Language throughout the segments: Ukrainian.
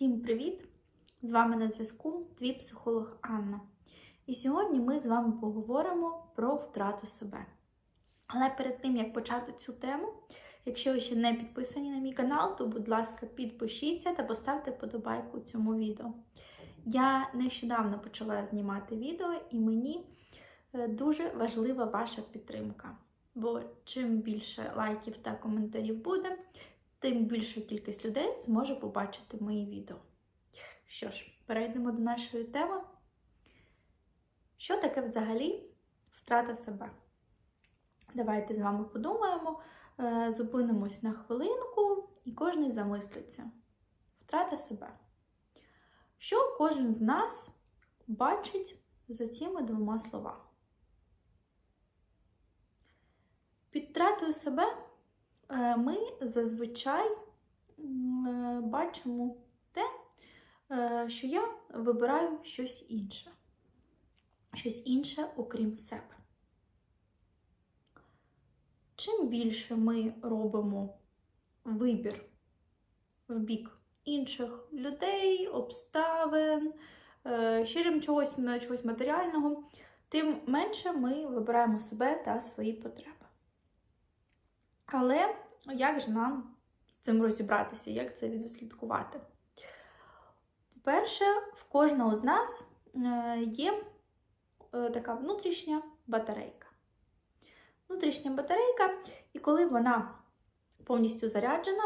Всім привіт! З вами на зв'язку твій психолог Анна. І сьогодні ми з вами поговоримо про втрату себе. Але перед тим як почати цю тему, якщо ви ще не підписані на мій канал, то, будь ласка, підпишіться та поставте подобайку цьому відео. Я нещодавно почала знімати відео, і мені е, дуже важлива ваша підтримка. Бо чим більше лайків та коментарів буде, тим більша кількість людей зможе побачити мої відео. Що ж, перейдемо до нашої теми. Що таке взагалі втрата себе? Давайте з вами подумаємо, е, зупинимось на хвилинку і кожен замислиться. Втрата себе. Що кожен з нас бачить за цими двома словами? Під втратою себе ми зазвичай е, бачимо те, е, що я вибираю щось інше. Щось інше, окрім себе. Чим більше ми робимо вибір в бік інших людей, обставин, е, ще чогось, чогось матеріального, тим менше ми вибираємо себе та свої потреби. Але як же нам з цим розібратися, як це відслідкувати? По-перше, в кожного з нас е, є е, така внутрішня батарейка. Внутрішня батарейка, і коли вона повністю заряджена,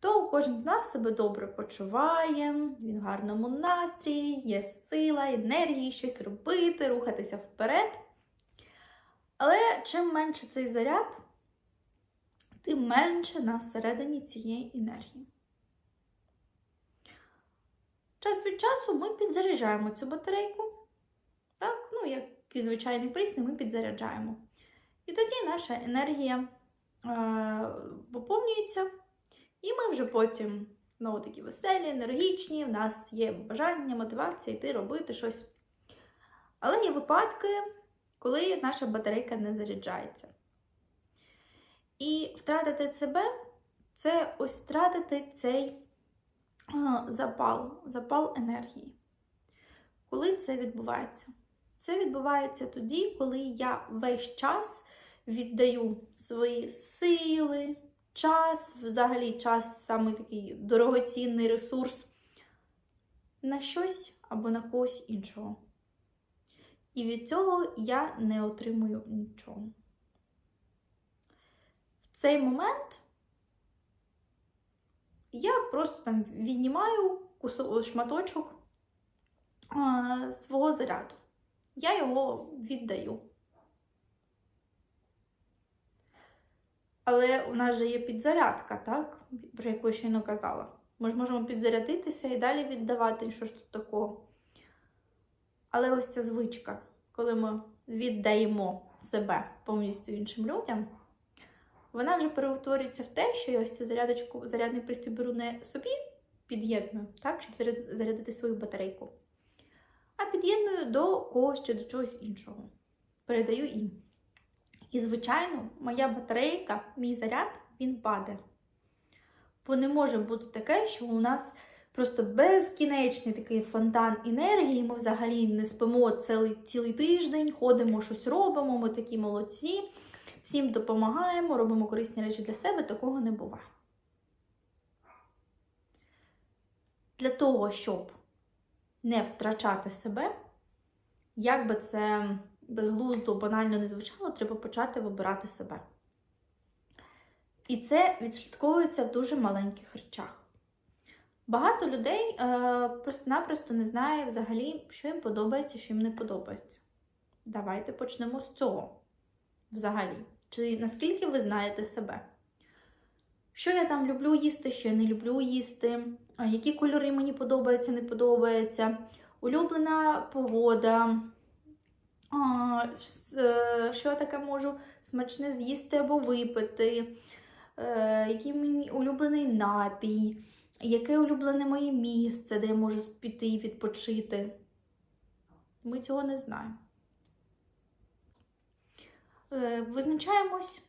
то кожен з нас себе добре почуває, він в гарному настрії, є сила, енергії, щось робити, рухатися вперед. Але чим менше цей заряд, тим менше нас всередині цієї енергії. Час від часу ми підзаряджаємо цю батарейку. Так, ну, як і звичайний пристрій, ми підзаряджаємо. І тоді наша енергія е, поповнюється, і ми вже потім знову такі веселі, енергічні, в нас є бажання, мотивація йти робити щось. Але є випадки, коли наша батарейка не заряджається. І втратити себе це ось втратити цей запал, запал енергії. Коли це відбувається? Це відбувається тоді, коли я весь час віддаю свої сили, час, взагалі час саме такий дорогоцінний ресурс на щось або на когось іншого. І від цього я не отримую нічого. Цей момент я просто там віднімаю шматочок свого заряду. Я його віддаю. Але у нас же є підзарядка, так? Про яку я щойно казала. Ми ж можемо підзарядитися і далі віддавати, що ж тут такого. Але ось ця звичка, коли ми віддаємо себе повністю іншим людям, вона вже перетворюється в те, що я ось цю зарядочку, зарядний пристрій беру не собі під'єдную, так, щоб зарядити свою батарейку, а під'єдную до когось чи до чогось іншого. Передаю їм. І, звичайно, моя батарейка, мій заряд, він паде. Бо не може бути таке, що у нас просто безкінечний такий фонтан енергії, ми взагалі не спимо цілий, цілий тиждень, ходимо, щось робимо, ми такі молодці, всім допомагаємо, робимо корисні речі для себе, такого не буває. Для того, щоб не втрачати себе, як би це безглуздо, банально не звучало, треба почати вибирати себе. І це відслідковується в дуже маленьких речах. Багато людей е, просто-напросто не знає взагалі, що їм подобається, що їм не подобається. Давайте почнемо з цього. Взагалі. Чи наскільки ви знаєте себе? Що я там люблю їсти, що я не люблю їсти, які кольори мені подобаються, не подобаються, улюблена погода, що я таке можу смачне з'їсти або випити, який мені улюблений напій, яке улюблене моє місце, де я можу піти і відпочити. Ми цього не знаємо. Е, Визначаємось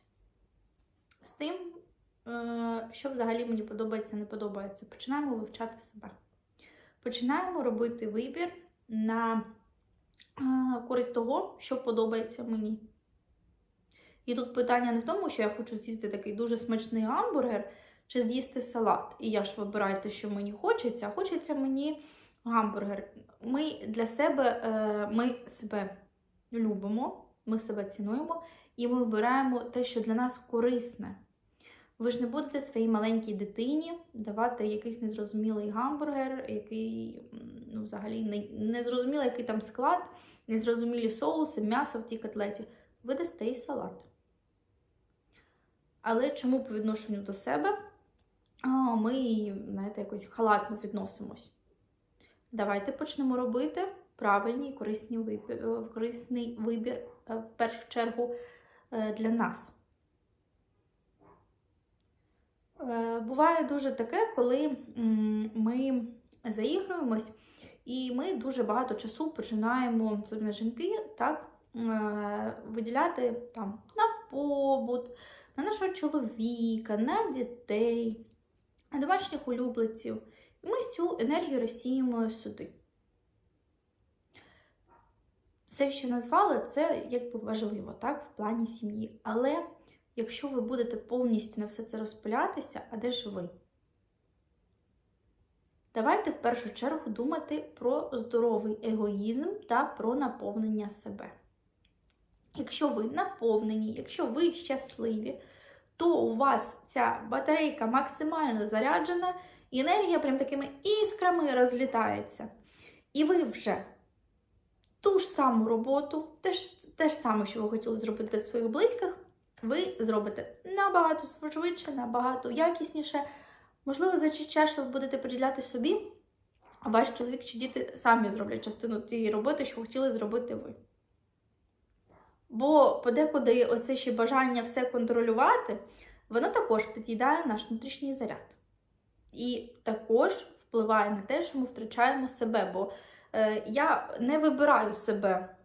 з тим, е, що взагалі мені подобається, не подобається. Починаємо вивчати себе. починаємо робити вибір на е, користь того, що подобається мені. І тут питання не в тому, що я хочу з'їсти такий дуже смачний гамбургер чи з'їсти салат. І я ж вибираю те, що мені хочеться, хочеться мені гамбургер. Ми для себе, ми себе любимо, ми себе цінуємо, і ми вибираємо те, що для нас корисне. Ви ж не будете своїй маленькій дитині давати якийсь незрозумілий гамбургер, який ну, взагалі не, незрозумілий, який там склад, незрозумілі соуси, м'ясо в тій котлеті. Ви дасте і салат. Але чому по відношенню до себе ми, знаєте, якось халатно відносимось? Давайте почнемо робити правильний корисний вибір, корисний вибір е, в першу чергу е, для нас. Е, Буває дуже таке, коли ми заігруємось, і ми дуже багато часу починаємо, особливо жінки, так, е, виділяти там, на побут, на нашого чоловіка, на дітей, на домашніх улюбленців. І ми цю енергію розсіємо сюди. Все, що назвали, це якби важливо, так, в плані сім'ї. Але якщо ви будете повністю на все це розпилятися, а де ж ви? Давайте в першу чергу думати про здоровий егоїзм та про наповнення себе. Якщо ви наповнені, якщо ви щасливі, то у вас ця батарейка максимально заряджена, і енергія прям такими іскрами розлітається. І ви вже ту ж саму роботу, те ж, те ж саме, що ви хотіли зробити для своїх близьких, ви зробите набагато швидше, набагато якісніше. Можливо, за час ви будете приділяти собі, а ваш чоловік чи діти самі зроблять частину тієї роботи, що хотіли зробити ви. Бо подекуди оце ще бажання все контролювати, воно також під'їдає наш внутрішній заряд. І також впливає на те, що ми втрачаємо себе. Бо я не вибираю себе,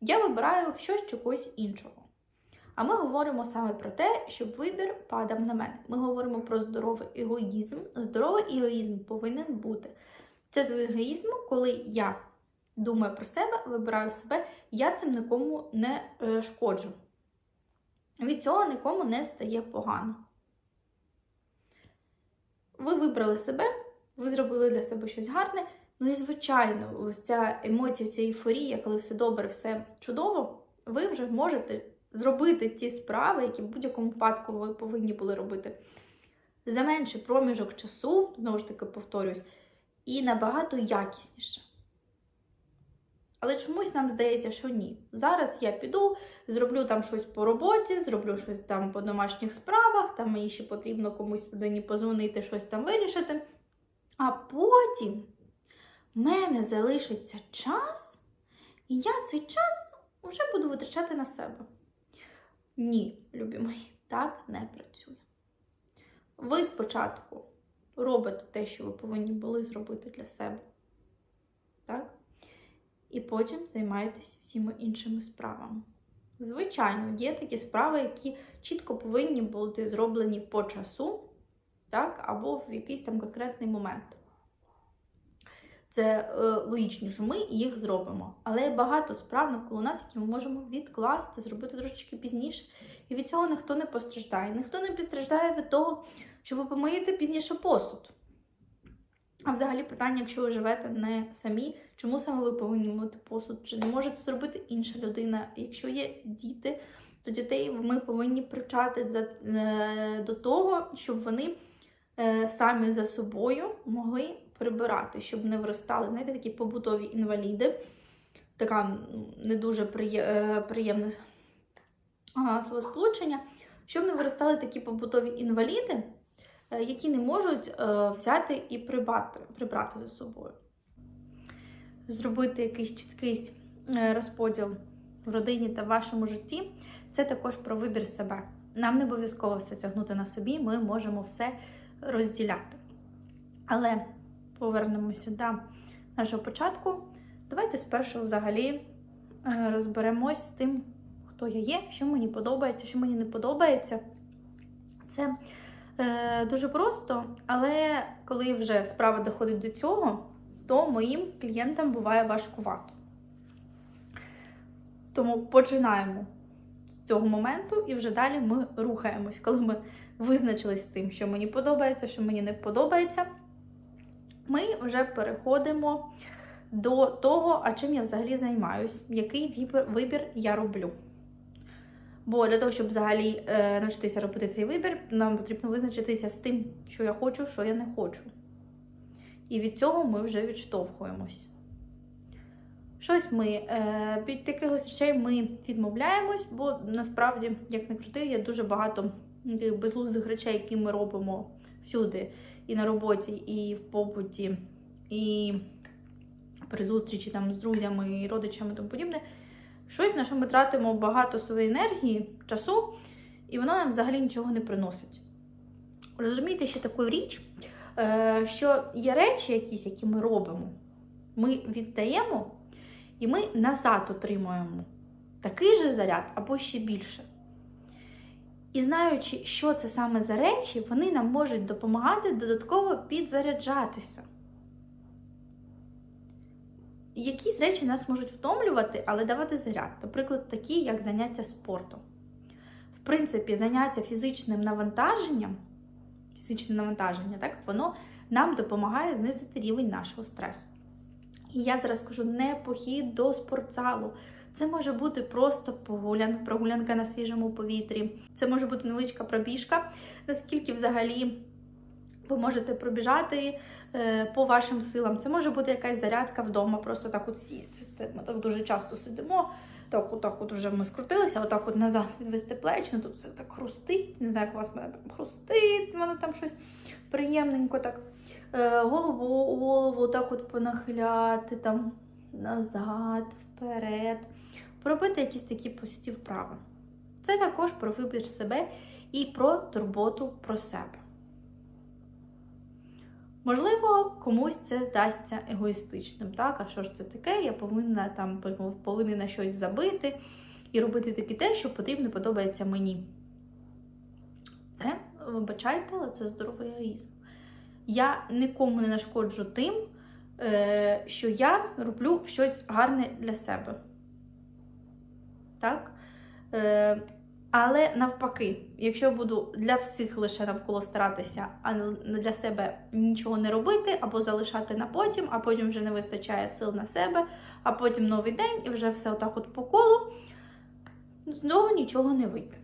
я вибираю щось чи когось іншого. А ми говоримо саме про те, щоб вибір падав на мене. Ми говоримо про здоровий егоїзм. Здоровий егоїзм повинен бути. Це той егоїзм, коли я думаю про себе, вибираю себе, я цим нікому не е, шкоджу. Від цього нікому не стає погано. Ви вибрали себе, ви зробили для себе щось гарне. Ну і, звичайно, ось ця емоція, ця ейфорія, коли все добре, все чудово, ви вже можете зробити ті справи, які в будь-якому випадку ви повинні були робити. За менший проміжок часу, знову ж таки, повторюсь, і набагато якісніше. Але чомусь нам здається, що ні. Зараз я піду, зроблю там щось по роботі, зроблю щось там по домашніх справах, там мені ще потрібно комусь людині позвонити, щось там вирішити. А потім в мене залишиться час, і я цей час вже буду витрачати на себе. Ні, любі мої, так не працює. Ви спочатку робите те, що ви повинні були зробити для себе. Так? І потім займаєтесь всіма іншими справами. Звичайно, є такі справи, які чітко повинні бути зроблені по часу, так, або в якийсь там конкретний момент. Це е, логічно, що ми їх зробимо. Але є багато справ навколо нас, які ми можемо відкласти, зробити трошечки пізніше. І від цього ніхто не постраждає. Ніхто не постраждає від того, що ви помиєте пізніше посуд. А взагалі питання, якщо ви живете не самі, чому саме ви повинні мити посуд? Чи не може це зробити інша людина? Якщо є діти, то дітей ми повинні привчати е, до того, щоб вони е, самі за собою могли прибирати, щоб не виростали, знаєте, такі побутові інваліди. Така не дуже е, приємне словосполучення, щоб не виростали такі побутові інваліди, які не можуть взяти і прибрати, прибрати за собою. Зробити якийсь чіткий розподіл в родині та в вашому житті це також про вибір себе. Нам не обов'язково все тягнути на собі, ми можемо все розділяти. Але повернемося до нашого початку. Давайте спершу взагалі розберемось з тим, хто я є, що мені подобається, що мені не подобається. Це е, дуже просто, але коли вже справа доходить до цього, то моїм клієнтам буває важкувато. Тому починаємо з цього моменту і вже далі ми рухаємось. Коли ми визначились з тим, що мені подобається, що мені не подобається, ми вже переходимо до того, а чим я взагалі займаюсь, який вибір, я роблю. Бо для того, щоб взагалі е, навчитися робити цей вибір, нам потрібно визначитися з тим, що я хочу, що я не хочу. І від цього ми вже відштовхуємось. Щось ми е, від якихось речей ми відмовляємось, бо насправді, як не крути, є дуже багато таких безглуздих речей, які ми робимо всюди, і на роботі, і в побуті, і при зустрічі там з друзями і родичами і тому подібне. Щось, на що ми тратимо багато своєї енергії, часу, і воно нам взагалі нічого не приносить. Розумієте, ще таку річ, е, що є речі якісь, які ми робимо, ми віддаємо, і ми назад отримуємо такий же заряд або ще більше. І знаючи, що це саме за речі, вони нам можуть допомагати додатково підзаряджатися. Якісь речі нас можуть втомлювати, але давати заряд. Наприклад, такі, як заняття спортом. В принципі, заняття фізичним навантаженням, фізичне навантаження, так, воно нам допомагає знизити рівень нашого стресу. І я зараз кажу, не похід до спортзалу. Це може бути просто прогулянка, прогулянка на свіжому повітрі. Це може бути невеличка пробіжка, наскільки взагалі ви можете пробіжати е, по вашим силам. Це може бути якась зарядка вдома, просто так от сісти. Ми так дуже часто сидимо. Так, отак от вже ми скрутилися, отак от назад відвести плечі, ну тут все так хрустить. Не знаю, як у вас мене там хрустить, воно там щось приємненько так. Е, голову, голову так от понахиляти там назад, вперед. Поробити якісь такі прості вправи. Це також про вибір себе і про турботу про себе. Можливо, комусь це здасться егоїстичним. Так, а що ж це таке? Я повинна там повинна на щось забити і робити таке те, що потрібно подобається мені. Це, вибачайте, але це здоровий егоїзм. Я нікому не нашкоджу тим, е, що я роблю щось гарне для себе. Так? Е, але навпаки, якщо буду для всіх лише навколо старатися, а для себе нічого не робити, або залишати на потім, а потім вже не вистачає сил на себе, а потім новий день і вже все отак от по колу, знову нічого не вийде.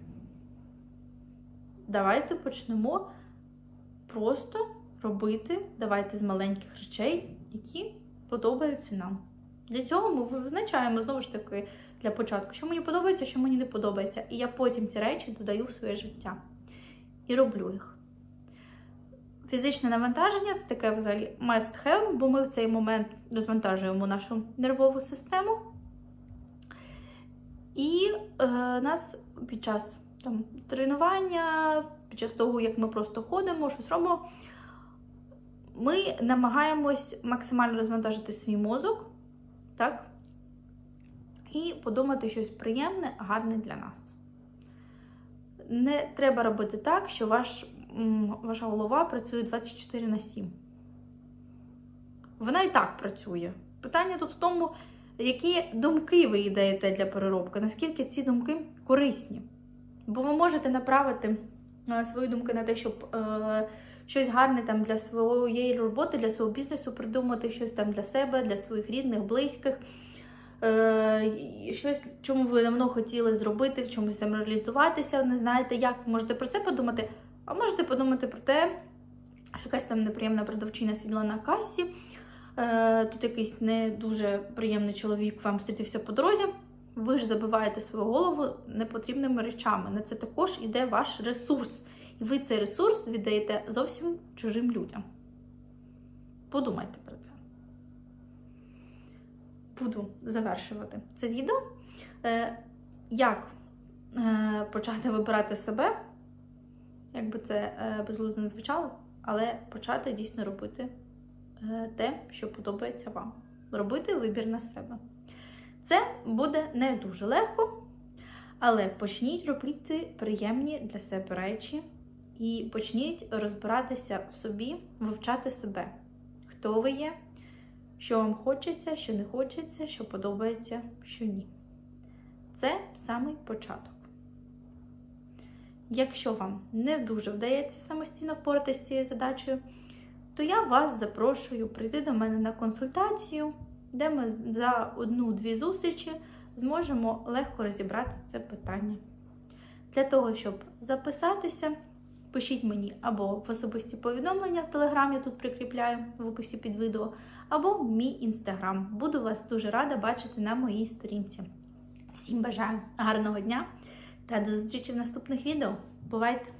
Давайте почнемо просто робити, давайте з маленьких речей, які подобаються нам. Для цього ми визначаємо знову ж таки для початку, що мені подобається, що мені не подобається. І я потім ці речі додаю в своє життя і роблю їх. Фізичне навантаження це таке взагалі must have, бо ми в цей момент розвантажуємо нашу нервову систему. І е, нас під час там, тренування, під час того, як ми просто ходимо, щось робимо, ми намагаємось максимально розвантажити свій мозок, так? І подумати щось приємне, гарне для нас. Не треба робити так, що ваш, ваша голова працює 24 на 7. Вона і так працює. Питання тут в тому, які думки ви їй для переробки, наскільки ці думки корисні. Бо ви можете направити е, свої думки на те, щоб е, щось гарне там для своєї роботи, для свого бізнесу, придумати щось там для себе, для своїх рідних, близьких. Е, щось, чому ви давно хотіли зробити, в чомусь самореалізуватися, не знаєте, як ви можете про це подумати, а можете подумати про те, що якась там неприємна продавчина сідла на касі. Е, тут якийсь не дуже приємний чоловік вам зустрітився по дорозі. Ви ж забиваєте свою голову непотрібними речами. На це також іде ваш ресурс. І ви цей ресурс віддаєте зовсім чужим людям. Подумайте про це. Буду завершувати це відео. Е, як е, почати вибирати себе, як би це е, безглуздо звучало, але почати дійсно робити те, що подобається вам. Робити вибір на себе. Це буде не дуже легко, але почніть робити приємні для себе речі. І почніть розбиратися в собі, вивчати себе, хто ви є, що вам хочеться, що не хочеться, що подобається, що ні. Це самий початок. Якщо вам не дуже вдається самостійно впоратися з цією задачею, то я вас запрошую прийти до мене на консультацію, де ми за одну-дві зустрічі зможемо легко розібрати це питання. Для того, щоб записатися, пишіть мені або в особисті повідомлення в Телеграм, я тут прикріпляю в описі під відео, або мій інстаграм. Буду вас дуже рада бачити на моїй сторінці. Всім бажаю гарного дня та до зустрічі в наступних відео. Бувайте!